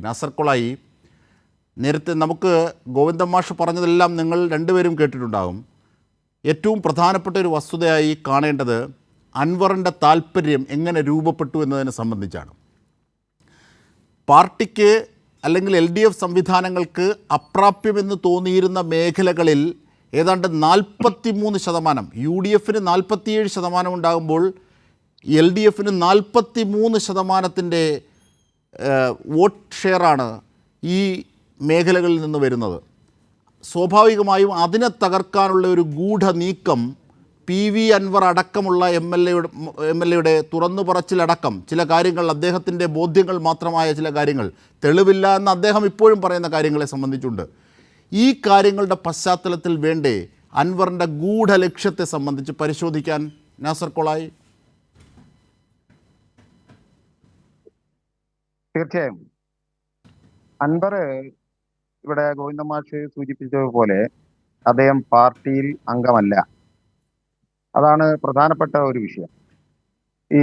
നാസർക്കൊളായി നേരത്തെ നമുക്ക് ഗോവിന്ദൻ മാഷ് പറഞ്ഞതെല്ലാം നിങ്ങൾ രണ്ടുപേരും കേട്ടിട്ടുണ്ടാകും. ഏറ്റവും പ്രധാനപ്പെട്ട ഒരു വസ്തുതയായി കാണേണ്ടത് അൻവറിന്റെ താല്പര്യം എങ്ങനെ രൂപപ്പെട്ടു എന്നതിനെ സംബന്ധിച്ചാണ്. പാർട്ടിക്ക് അല്ലെങ്കിൽ എൽ ഡി എഫ് സംവിധാനങ്ങൾക്ക് അപ്രാപ്യമെന്ന് തോന്നിയിരുന്ന മേഖലകളിൽ ഏതാണ്ട് നാൽപ്പത്തി മൂന്ന് ശതമാനം യു ഡി എഫിന് നാൽപ്പത്തിയേഴ് ശതമാനം ഉണ്ടാകുമ്പോൾ എൽ ഡി എഫിന് നാൽപ്പത്തി മൂന്ന് ശതമാനത്തിന്റെ വോട്ട് ഷെയറാണ് ഈ മേഖലകളിൽ നിന്ന് വരുന്നത്. സ്വാഭാവികമായും അതിനെ തകർക്കാനുള്ള ഒരു ഗൂഢ നീക്കം പി വി അൻവർ അടക്കമുള്ള എം എൽ എയുടെ എം എൽ എയുടെ തുറന്നു പറച്ചിലടക്കം ചില കാര്യങ്ങൾ അദ്ദേഹത്തിന്റെ ബോധ്യങ്ങൾ മാത്രമായ ചില കാര്യങ്ങൾ തെളിവില്ല എന്ന് അദ്ദേഹം ഇപ്പോഴും പറയുന്ന കാര്യങ്ങളെ സംബന്ധിച്ചുണ്ട്. ഈ കാര്യങ്ങളുടെ പശ്ചാത്തലത്തിൽ വേണ്ടേ അൻവറിന്റെ ഗൂഢ ലക്ഷ്യത്തെ സംബന്ധിച്ച് പരിശോധിക്കാൻ നാസർ കൊളായി? തീർച്ചയായും. അൻവർ ഇവിടെ ഗോവിന്ദ മാഷ് സൂചിപ്പിച്ചതുപോലെ അദ്ദേഹം പാർട്ടിയിൽ അംഗമല്ല. അതാണ് പ്രധാനപ്പെട്ട ഒരു വിഷയം. ഈ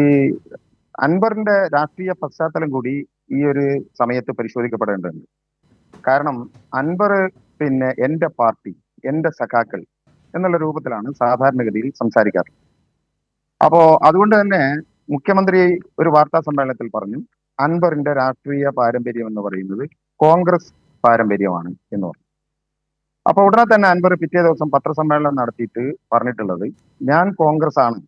അൻവറിന്റെ രാഷ്ട്രീയ പശ്ചാത്തലം കൂടി ഈ ഒരു സമയത്ത് പരിശോധിക്കപ്പെടേണ്ടതുണ്ട്. കാരണം അൻവർ പിന്നെ എന്റെ പാർട്ടി എന്റെ സഖാക്കൾ എന്നുള്ള രൂപത്തിലാണ് സാധാരണഗതിയിൽ സംസാരിക്കാറ്. അപ്പോ അതുകൊണ്ട് തന്നെ മുഖ്യമന്ത്രി ഒരു വാർത്താ സമ്മേളനത്തിൽ പറഞ്ഞു അൻവറിന്റെ രാഷ്ട്രീയ പാരമ്പര്യം എന്ന് പറയുന്നത് കോൺഗ്രസ് പാരമ്പര്യമാണ് എന്ന് പറഞ്ഞു. അപ്പൊ ഉടനെ തന്നെ അൻവർ പിറ്റേ ദിവസം പത്രസമ്മേളനം നടത്തിയിട്ട് പറഞ്ഞിട്ടുള്ളത് ഞാൻ കോൺഗ്രസ് ആണ്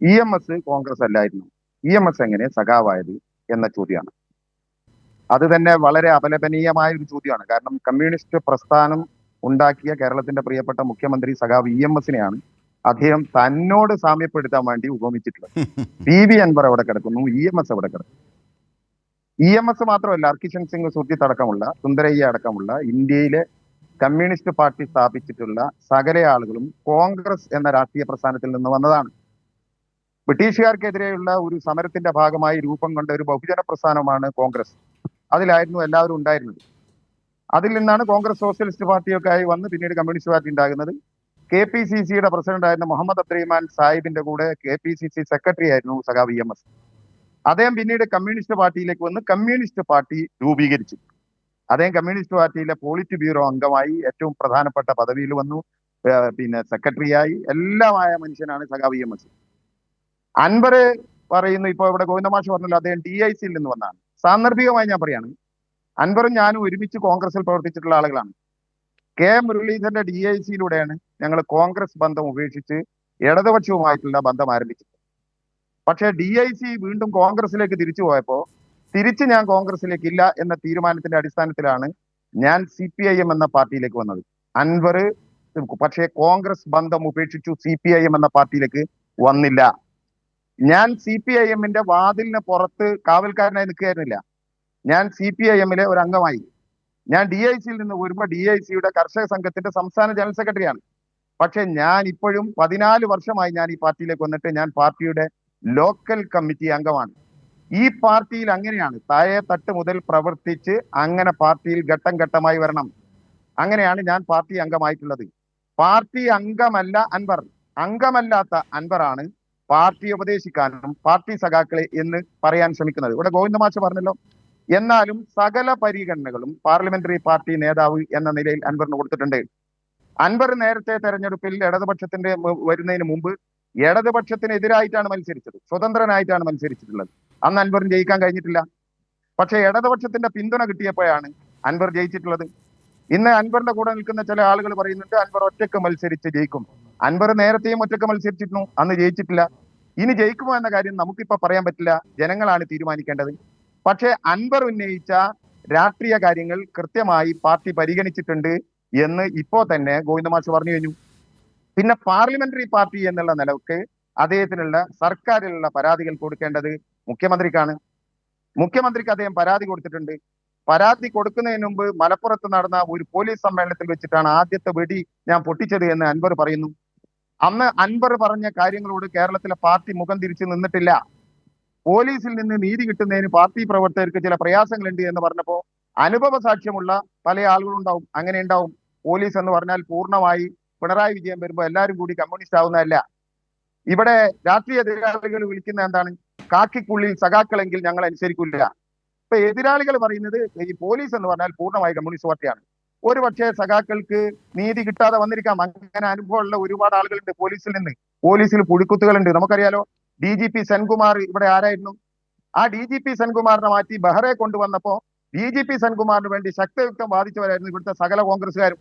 ഇ എം എസ് കോൺഗ്രസ് അല്ലായിരുന്നു. ഇ എം എസ് എങ്ങനെ സഖാവായത് എന്ന ചോദ്യമാണ്. അത് തന്നെ വളരെ അപലപനീയമായ ഒരു ചോദ്യമാണ്. കാരണം കമ്മ്യൂണിസ്റ്റ് പ്രസ്ഥാനം ഉണ്ടാക്കിയ കേരളത്തിന്റെ പ്രിയപ്പെട്ട മുഖ്യമന്ത്രി സഖാവ് ഇ എം എസിനെയാണ് അദ്ദേഹം തന്നോട് സാമ്യപ്പെടുത്താൻ വേണ്ടി ഉപമിച്ചിട്ടുള്ളത്. പി വി അൻവർ അവിടെ കിടക്കുന്നു ഇ എം എസ് അവിടെ കിടക്കുന്നു. ഇ എം എസ് മാത്രമല്ല അർക്കിഷൻ സിംഗ് സുർജിത്ത് അടക്കമുള്ള സുന്ദരയ്യ അടക്കമുള്ള ഇന്ത്യയിലെ കമ്മ്യൂണിസ്റ്റ് പാർട്ടി സ്ഥാപിച്ചിട്ടുള്ള സകല ആളുകളും കോൺഗ്രസ് എന്ന രാഷ്ട്രീയ പ്രസ്ഥാനത്തിൽ നിന്ന് വന്നതാണ്. ബ്രിട്ടീഷുകാർക്കെതിരെയുള്ള ഒരു സമരത്തിന്റെ ഭാഗമായി രൂപം കൊണ്ട ഒരു ബഹുജന പ്രസ്ഥാനമാണ് കോൺഗ്രസ്. അതിലായിരുന്നു എല്ലാവരും ഉണ്ടായിരുന്നത്. അതിൽ നിന്നാണ് കോൺഗ്രസ് സോഷ്യലിസ്റ്റ് പാർട്ടിയൊക്കെ ആയി വന്ന് പിന്നീട് കമ്മ്യൂണിസ്റ്റ് പാർട്ടി ഉണ്ടാകുന്നത്. കെ പി സി സിയുടെ പ്രസിഡന്റ് ആയിരുന്ന മുഹമ്മദ് അബ്ദുറഹിമാൻ സാഹിബിന്റെ കൂടെ K P C C secretary ആയിരുന്നു സഖാവ് ഇ എം എസ്. അദ്ദേഹം പിന്നീട് കമ്മ്യൂണിസ്റ്റ് പാർട്ടിയിലേക്ക് വന്ന് കമ്മ്യൂണിസ്റ്റ് പാർട്ടി രൂപീകരിച്ചു. അദ്ദേഹം കമ്മ്യൂണിസ്റ്റ് പാർട്ടിയിലെ പോളിറ്റ് ബ്യൂറോ അംഗമായി ഏറ്റവും പ്രധാനപ്പെട്ട പദവിയിൽ വന്നു. പിന്നെ സെക്രട്ടറിയായി. എല്ലാമായ മനുഷ്യനാണ് സഖാവ് ഇ എം എസ്. അൻവർ പറയുന്നു ഇപ്പൊ ഇവിടെ ഗോവിന്ദമാഷ് പറഞ്ഞല്ലോ അദ്ദേഹം ഡി ഐ സിയിൽ നിന്ന് വന്നാണ്. സാന്ദർഭികമായി ഞാൻ പറയാണ് അൻവറും ഞാനും ഒരുമിച്ച് കോൺഗ്രസിൽ പ്രവർത്തിച്ചിട്ടുള്ള ആളുകളാണ്. കെ മുരളീധരന്റെ ഡി ഐ സിയിലൂടെയാണ് ഞങ്ങൾ കോൺഗ്രസ് ബന്ധം ഉപേക്ഷിച്ച് ഇടതുപക്ഷവുമായിട്ടുള്ള ബന്ധം ആരംഭിച്ചത് പക്ഷേ ഡി ഐ സി വീണ്ടും കോൺഗ്രസിലേക്ക് തിരിച്ചു പോയപ്പോൾ തിരിച്ച് ഞാൻ കോൺഗ്രസിലേക്ക് ഇല്ല എന്ന തീരുമാനത്തിന്റെ അടിസ്ഥാനത്തിലാണ് ഞാൻ സി പി ഐ എം എന്ന പാർട്ടിയിലേക്ക് വന്നത്. അൻവർ പക്ഷേ കോൺഗ്രസ് ബന്ധം ഉപേക്ഷിച്ചു സി പി ഐ എം എന്ന പാർട്ടിയിലേക്ക് വന്നില്ല. ഞാൻ സി പി ഐ എമ്മിന്റെ വാതിലിന് പുറത്ത് കാവൽക്കാരനായി നിൽക്കുകയായിരുന്നില്ല. ഞാൻ സി പി ഐ എമ്മിലെ ഒരു അംഗമായി. ഞാൻ ഡി ഐ സിയിൽ നിന്ന് വരുമ്പോൾ ഡി ഐ സിയുടെ കർഷക സംഘത്തിന്റെ സംസ്ഥാന ജനറൽ സെക്രട്ടറിയാണ്. പക്ഷെ ഞാൻ ഇപ്പോഴും പതിനാല് വർഷമായി ഞാൻ ഈ പാർട്ടിയിലേക്ക് വന്നിട്ട് ഞാൻ പാർട്ടിയുടെ ലോക്കൽ കമ്മിറ്റി അംഗമാണ്. ഈ പാർട്ടിയിൽ അങ്ങനെയാണ്. താഴെ തട്ട് മുതൽ പ്രവർത്തിച്ച് അങ്ങനെ പാർട്ടിയിൽ ഘട്ടം ഘട്ടമായി വരണം. അങ്ങനെയാണ് ഞാൻ പാർട്ടി അംഗമായിട്ടുള്ളത്. പാർട്ടി അംഗമല്ല അൻവർ. അംഗമല്ലാത്ത അൻവറാണ് പാർട്ടി ഉപദേശിക്കാനും പാർട്ടി സഖാക്കളെ എന്ന് പറയാൻ ശ്രമിക്കുന്നത്. ഇവിടെ ഗോവിന്ദമാഷ് പറഞ്ഞല്ലോ എന്നാലും സകല പരിഗണനകളും പാർലമെന്ററി പാർട്ടി നേതാവ് എന്ന നിലയിൽ അൻവറിന് കൊടുത്തിട്ടുണ്ട്. അൻവർ നേരത്തെ തെരഞ്ഞെടുപ്പിൽ ഇടതുപക്ഷത്തിന്റെ വരുന്നതിന് മുമ്പ് ഇടതുപക്ഷത്തിനെതിരായിട്ടാണ് മത്സരിച്ചത്. സ്വതന്ത്രനായിട്ടാണ് മത്സരിച്ചിട്ടുള്ളത്. അന്ന് അൻവറിന് ജയിക്കാൻ കഴിഞ്ഞിട്ടില്ല. പക്ഷേ ഇടതുപക്ഷത്തിന്റെ പിന്തുണ കിട്ടിയപ്പോഴാണ് അൻവർ ജയിച്ചിട്ടുള്ളത്. ഇന്ന് അൻവറിന്റെ കൂടെ നിൽക്കുന്ന ചില ആളുകൾ പറയുന്നുണ്ട് അൻവർ ഒറ്റയ്ക്ക് മത്സരിച്ച് ജയിക്കും. അൻവർ നേരത്തെയും ഒറ്റയ്ക്ക് മത്സരിച്ചിരുന്നു അന്ന് ജയിച്ചിട്ടില്ല. ഇനി ജയിക്കുമോ എന്ന കാര്യം നമുക്കിപ്പോ പറയാൻ പറ്റില്ല. ജനങ്ങളാണ് തീരുമാനിക്കേണ്ടത്. പക്ഷേ അൻവർ ഉന്നയിച്ച രാഷ്ട്രീയ കാര്യങ്ങൾ കൃത്യമായി പാർട്ടി പരിഗണിച്ചിട്ടുണ്ട്. എന്ന് ഇപ്പോ തന്നെ ഗോവിന്ദമാഷ് പറഞ്ഞു കഴിഞ്ഞു. പിന്നെ പാർലമെന്ററി പാർട്ടി എന്നുള്ള നിലയ്ക്ക് അദ്ദേഹത്തിനുള്ള സർക്കാരിലുള്ള പരാതികൾ കൊടുക്കേണ്ടത് മുഖ്യമന്ത്രിക്കാണ്. മുഖ്യമന്ത്രിക്ക് അദ്ദേഹം പരാതി കൊടുത്തിട്ടുണ്ട്. പരാതി കൊടുക്കുന്നതിന് മുമ്പ് മലപ്പുറത്ത് നടന്ന ഒരു പോലീസ് സമ്മേളനത്തിൽ വെച്ചിട്ടാണ് ആദ്യത്തെ വെടി ഞാൻ പൊട്ടിച്ചത് എന്ന് അൻവർ പറയുന്നു. അന്ന് അൻവർ പറഞ്ഞ കാര്യങ്ങളോട് കേരളത്തിലെ പാർട്ടി മുഖം തിരിച്ചു നിന്നിട്ടില്ല. പോലീസിൽ നിന്ന് നീതി കിട്ടുന്നതിന് പാർട്ടി പ്രവർത്തകർക്ക് ചില പ്രയാസങ്ങളുണ്ട് എന്ന് പറഞ്ഞപ്പോ അനുഭവ സാക്ഷ്യമുള്ള പല ആളുകളുണ്ടാവും. അങ്ങനെ ഉണ്ടാവും. പോലീസ് എന്ന് പറഞ്ഞാൽ പൂർണമായി പിണറായി വിജയൻ വരുമ്പോൾ എല്ലാവരും കൂടി കമ്മ്യൂണിസ്റ്റ് ആവുന്നതല്ല. ഇവിടെ രാഷ്ട്രീയ എതിരാളികൾ വിളിക്കുന്ന എന്താണ്? കാക്കിക്കുള്ളിൽ സഖാക്കളെങ്കിൽ ഞങ്ങൾ അനുസരിക്കില്ല. ഇപ്പൊ എതിരാളികൾ പറയുന്നത് ഈ പോലീസ് എന്ന് പറഞ്ഞാൽ പൂർണമായി കമ്മ്യൂണിസ്റ്റ് പാർട്ടിയാണ്. ഒരു പക്ഷേ സഖാക്കൾക്ക് നീതി കിട്ടാതെ വന്നിരിക്കാം. അങ്ങനെ അനുഭവമുള്ള ഒരുപാട് ആളുകളുണ്ട് പോലീസിൽ നിന്ന്. പോലീസിൽ പുഴുക്കുത്തുകളുണ്ട്. നമുക്കറിയാലോ ഡി ജി പി സെൻകുമാർ ഇവിടെ ആരായിരുന്നു? ആ ഡി ജി പി സെൻകുമാറിനെ മാറ്റി ബെഹ്റെ കൊണ്ടുവന്നപ്പോ ഡി ജി പി സെൻകുമാറിന് വേണ്ടി ശക്തയുക്തം വാദിച്ചവരായിരുന്നു ഇവിടുത്തെ സകല കോൺഗ്രസ്സുകാരും.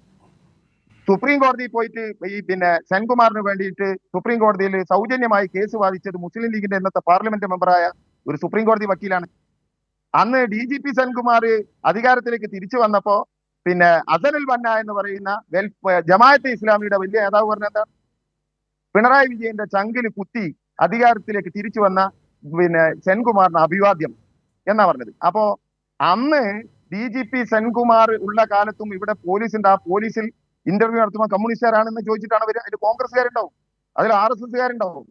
സുപ്രീം കോടതിയിൽ പോയിട്ട് ഈ പിന്നെ സെൻകുമാറിന് വേണ്ടിയിട്ട് സുപ്രീം കോടതിയിൽ സൗജന്യമായി കേസ് വാദിച്ചത് മുസ്ലിം ലീഗിന്റെ ഇന്നത്തെ പാർലമെന്റ് മെമ്പറായ ഒരു സുപ്രീം കോടതി വക്കീലാണ്. അന്ന് ഡി ജി പി സെൻകുമാർ അധികാരത്തിലേക്ക് തിരിച്ചു വന്നപ്പോ പിന്നെ അസനുൽ ബന്ന എന്ന് പറയുന്ന ജമാഅത്തെ ഇസ്ലാമിയുടെ വലിയ നേതാവ് പറഞ്ഞ എന്താണ്? പിണറായി വിജയന്റെ ചങ്കിൽ കുത്തി അധികാരത്തിലേക്ക് തിരിച്ചു വന്ന പിന്നെ സെൻകുമാറിന് അഭിവാദ്യം എന്നാ പറഞ്ഞത്. അപ്പോ അന്ന് ഡി ജി പി സെൻകുമാർ ഉള്ള കാലത്തും ഇവിടെ പോലീസിന്റെ ആ പോലീസിൽ ഇന്റർവ്യൂ നടത്തുമ്പോൾ കമ്മ്യൂണിസ്റ്റുകാരാണെന്ന് ചോദിച്ചിട്ടാണ് വരിക. അതിൽ കോൺഗ്രസ്സുകാരുണ്ടാവും. അതിൽ ആർ എസ് എസ്സുകാരുണ്ടാവും.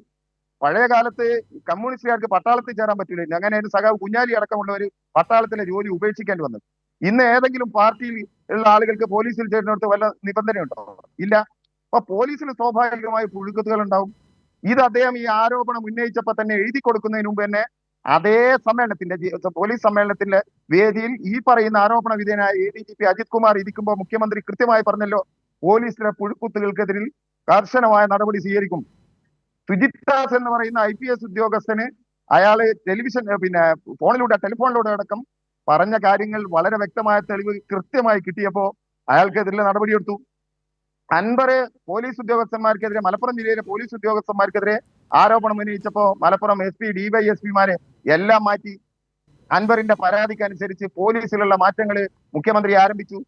പഴയ കാലത്ത് കമ്മ്യൂണിസ്റ്റുകാർക്ക് പട്ടാളത്തിൽ ചേരാൻ പറ്റില്ല. അങ്ങനെ സഖാവ് കുഞ്ഞാലി അടക്കമുള്ളവർ പട്ടാളത്തിലെ ജോലി ഉപേക്ഷിക്കേണ്ടി വന്നത്. ഇന്ന് ഏതെങ്കിലും പാർട്ടിയിൽ ഉള്ള ആളുകൾക്ക് പോലീസിൽ ചേരുന്നിടത്ത് വല്ല നിബന്ധനയുണ്ടോ? ഇല്ല. അപ്പൊ പോലീസിൽ സ്വാഭാവികമായ പുഴുക്കത്തുകൾ ഉണ്ടാവും. ഇത് അദ്ദേഹം ഈ ആരോപണം ഉന്നയിച്ചപ്പോ തന്നെ എഴുതി കൊടുക്കുന്നതിന് മുമ്പ് തന്നെ അതേ സമ്മേളനത്തിന്റെ പോലീസ് സമ്മേളനത്തിന്റെ വേദിയിൽ ഈ പറയുന്ന ആരോപണ വിധേയനായ A D G P Ajith Kumar ഇരിക്കുമ്പോൾ മുഖ്യമന്ത്രി കൃത്യമായി പറഞ്ഞല്ലോ പോലീസിലെ പുഴുക്കുത്തുകൾക്കെതിരിൽ കർശനമായ നടപടി സ്വീകരിക്കും. സുജിത് ദാസ് എന്ന് പറയുന്ന ഐ പി എസ് ഉദ്യോഗസ്ഥന് അയാൾ ടെലിവിഷൻ പിന്നെ ഫോണിലൂടെ ടെലിഫോണിലൂടെ അടക്കം പറഞ്ഞ കാര്യങ്ങൾ വളരെ വ്യക്തമായ തെളിവ് കൃത്യമായി കിട്ടിയപ്പോ അയാൾക്കെതിരെ നടപടിയെടുത്തു. അൻപറ് പോലീസ് ഉദ്യോഗസ്ഥന്മാർക്കെതിരെ മലപ്പുറം ജില്ലയിലെ പോലീസ് ഉദ്യോഗസ്ഥന്മാർക്കെതിരെ ആരോപണം ഉന്നയിച്ചപ്പോ മലപ്പുറം എസ് പി ഡിവൈഎസ്പിമാരെ എല്ലാം മാറ്റി. അൻവറിന്റെ പരാതിക്ക് അനുസരിച്ച് പോലീസിലുള്ള മാറ്റങ്ങൾ മുഖ്യമന്ത്രി ആരംഭിച്ചു.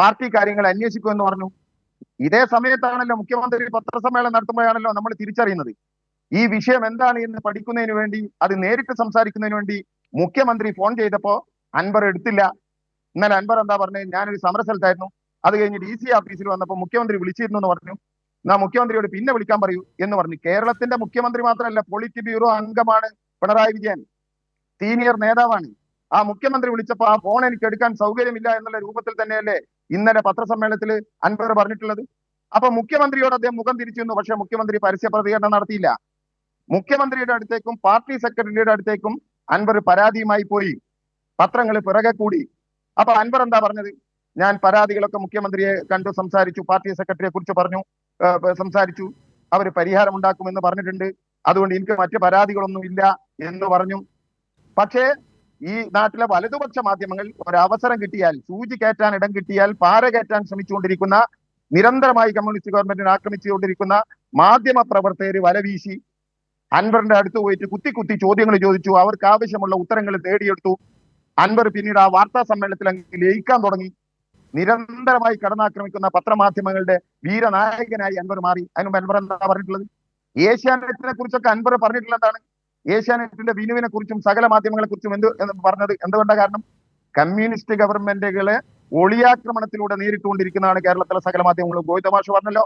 പാർട്ടി കാര്യങ്ങൾ അന്വേഷിക്കുമെന്ന് പറഞ്ഞു. ഇതേ സമയത്താണല്ലോ മുഖ്യമന്ത്രി പത്രസമ്മേളനം നടത്തുമ്പോഴാണല്ലോ നമ്മൾ തിരിച്ചറിയുന്നത്. ഈ വിഷയം എന്താണ് എന്ന് പഠിക്കുന്നതിന് വേണ്ടി അത് നേരിട്ട് സംസാരിക്കുന്നതിന് വേണ്ടി മുഖ്യമന്ത്രി ഫോൺ ചെയ്തപ്പോ അൻവർ എടുത്തില്ല. ഇന്നലെ അൻവർ എന്താ പറഞ്ഞത് ഞാനൊരു സമരസ്ഥലത്തായിരുന്നു. അത് കഴിഞ്ഞ് ഡി സി ഓഫീസിൽ വന്നപ്പോൾ മുഖ്യമന്ത്രി വിളിച്ചിരുന്നു എന്ന് പറഞ്ഞു. എന്നാ മുഖ്യമന്ത്രിയോട് പിന്നെ വിളിക്കാൻ പറയൂ എന്ന് പറഞ്ഞു. കേരളത്തിന്റെ മുഖ്യമന്ത്രി മാത്രമല്ല പൊളിറ്റ് ബ്യൂറോ അംഗമാണ് പിണറായി വിജയൻ. സീനിയർ നേതാവാണ്. ആ മുഖ്യമന്ത്രി വിളിച്ചപ്പോ ആ ഫോൺ എനിക്ക് എടുക്കാൻ സൗകര്യമില്ല എന്നുള്ള രൂപത്തിൽ തന്നെയല്ലേ ഇന്നലെ പത്രസമ്മേളനത്തിൽ അൻവർ പറഞ്ഞിട്ടുള്ളത്. അപ്പൊ മുഖ്യമന്ത്രിയോട് അദ്ദേഹം മുഖം തിരിച്ചിരുന്നു. പക്ഷെ മുഖ്യമന്ത്രി പരസ്യ പ്രതികരണം നടത്തിയില്ല. മുഖ്യമന്ത്രിയുടെ അടുത്തേക്കും പാർട്ടി സെക്രട്ടറിയുടെ അടുത്തേക്കും അൻവർ പരാതിയുമായി പോയി. പത്രങ്ങൾ പിറകെ കൂടി. അപ്പൊ അൻവർ എന്താ പറഞ്ഞത്? ഞാൻ പരാതികളൊക്കെ മുഖ്യമന്ത്രിയെ കണ്ടു സംസാരിച്ചു പാർട്ടി സെക്രട്ടറിയെ കുറിച്ച് പറഞ്ഞു സംസാരിച്ചു. അവർ പരിഹാരം ഉണ്ടാക്കുമെന്ന് പറഞ്ഞിട്ടുണ്ട്. അതുകൊണ്ട് എനിക്ക് മറ്റു പരാതികളൊന്നും ഇല്ല എന്ന് പറഞ്ഞു. പക്ഷേ ഈ നാട്ടിലെ വലതുപക്ഷ മാധ്യമങ്ങൾ ഒരവസരം കിട്ടിയാൽ സൂചി കയറ്റാൻ ഇടം കിട്ടിയാൽ പാര കയറ്റാൻ ശ്രമിച്ചുകൊണ്ടിരിക്കുന്ന നിരന്തരമായി കമ്മ്യൂണിസ്റ്റ് ഗവൺമെന്റിനെ ആക്രമിച്ചുകൊണ്ടിരിക്കുന്ന മാധ്യമ പ്രവർത്തകർ വലവീശി അൻവറിന്റെ അടുത്ത് പോയിട്ട് കുത്തി കുത്തി ചോദ്യങ്ങൾ ചോദിച്ചു. അവർക്ക് ആവശ്യമുള്ള ഉത്തരങ്ങൾ തേടിയെടുത്തു. അൻവർ പിന്നീട് ആ വാർത്താ സമ്മേളനത്തിൽ അങ്ങ് ലയിക്കാൻ തുടങ്ങി. നിരന്തരമായി കടന്നാക്രമിക്കുന്ന പത്രമാധ്യമങ്ങളുടെ വീരനായകനായി അൻവർ മാറി. അതിനുമ്പ് അൻവർ എന്താ പറഞ്ഞിട്ടുള്ളത്? ഏഷ്യാനെറ്റിനെ കുറിച്ചൊക്കെ അൻവർ പറഞ്ഞിട്ടുള്ള എന്താണ് ഏഷ്യാനെറ്റിന്റെ വിനുവിനെ കുറിച്ചും സകല മാധ്യമങ്ങളെ കുറിച്ചും എന്ത് പറഞ്ഞത് എന്തുകൊണ്ടാ കാരണം? കമ്മ്യൂണിസ്റ്റ് ഗവൺമെന്റുകളെ ഒളിയാക്രമണത്തിലൂടെ നേരിട്ടുകൊണ്ടിരിക്കുന്നതാണ് കേരളത്തിലെ സകല മാധ്യമങ്ങളും. ഗോവിന്ദമാഷ് പറഞ്ഞല്ലോ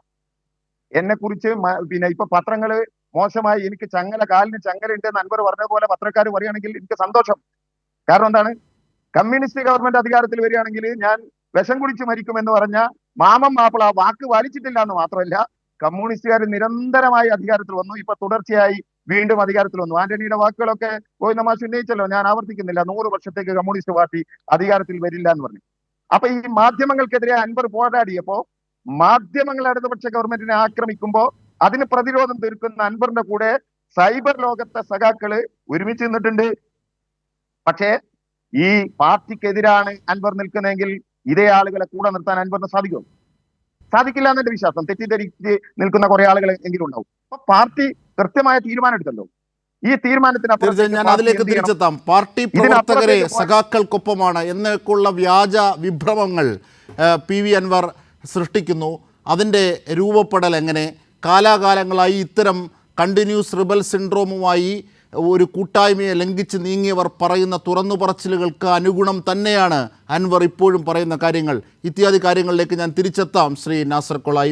എന്നെ കുറിച്ച് പിന്നെ ഇപ്പൊ പത്രങ്ങൾ മോശമായി എനിക്ക് ചങ്ങല കാലിന് ചങ്ങല ഉണ്ട് എന്ന് അൻവർ പറഞ്ഞ പോലെ പത്രക്കാർ പറയുകയാണെങ്കിൽ എനിക്ക് സന്തോഷം. കാരണം എന്താണ്? കമ്മ്യൂണിസ്റ്റ് ഗവൺമെന്റ് അധികാരത്തിൽ വരികയാണെങ്കിൽ ഞാൻ വിഷം കുടിച്ച് മരിക്കും എന്ന് പറഞ്ഞ മാമം മാപ്പിള വാക്ക് പാലിച്ചിട്ടില്ല എന്ന് മാത്രമല്ല കമ്മ്യൂണിസ്റ്റുകാർ നിരന്തരമായി അധികാരത്തിൽ വന്നു. ഇപ്പൊ തുടർച്ചയായി വീണ്ടും അധികാരത്തിൽ വന്നു. ആന്റണിയുടെ വാക്കുകളൊക്കെ ഗോവിന്ദമാഷ് ഉന്നയിച്ചല്ലോ ഞാൻ ആവർത്തിക്കുന്നില്ല. നൂറ് വർഷത്തേക്ക് കമ്മ്യൂണിസ്റ്റ് പാർട്ടി അധികാരത്തിൽ വരില്ല എന്ന് പറഞ്ഞു. അപ്പൊ ഈ മാധ്യമങ്ങൾക്കെതിരെ അൻപർ പോരാടിയപ്പോ മാധ്യമങ്ങൾ ഇടതുപക്ഷ ഗവൺമെന്റിനെ ആക്രമിക്കുമ്പോ അതിന് പ്രതിരോധം തീർക്കുന്ന അൻപറിന്റെ കൂടെ സൈബർ ലോകത്തെ സഖാക്കൾ ഒരുമിച്ച് നിന്നിട്ടുണ്ട്. പക്ഷേ ഈ പാർട്ടിക്കെതിരാണ് അൻവർ നിൽക്കുന്നതെങ്കിൽ ഇതേ ആളുകളെ കൂടെ നിർത്താൻ അൻവറിന് സാധിക്കും സാധിക്കില്ല എന്നെ വിശ്വാസം തെറ്റിദ്ധരിച്ച് നിൽക്കുന്ന കുറെ ആളുകൾ എങ്കിലും ഉണ്ടാവും. അപ്പൊ പാർട്ടി കൃത്യമായ തീരുമാനം എടുത്തല്ലോ ഈ തീരുമാനത്തിന് ഞാൻ അതിലേക്ക് തിരിച്ചെത്താം. പാർട്ടി പ്രവർത്തകരെ സഖാക്കൾക്കൊപ്പമാണ് എന്നൊക്കെയുള്ള വ്യാജ വിഭ്രമങ്ങൾ പി വി അൻവർ സൃഷ്ടിക്കുന്നു. അതിന്റെ രൂപപ്പെടൽ എങ്ങനെ? കാലാകാലങ്ങളായി ഇത്തരം കണ്ടിന്യൂസ് റിബൽ സിൻഡ്രോമുമായി ഒരു കൂട്ടായ്മയെ ലംഘിച്ച് നീങ്ങിയവർ പറയുന്ന തുറന്നു പറച്ചിലുകൾക്ക് അനുഗുണം തന്നെയാണ് അൻവർ ഇപ്പോഴും പറയുന്ന കാര്യങ്ങൾ. ഇത്യാദി കാര്യങ്ങളിലേക്ക് ഞാൻ തിരിച്ചെത്താം. ശ്രീ നാസർ കൊളായി.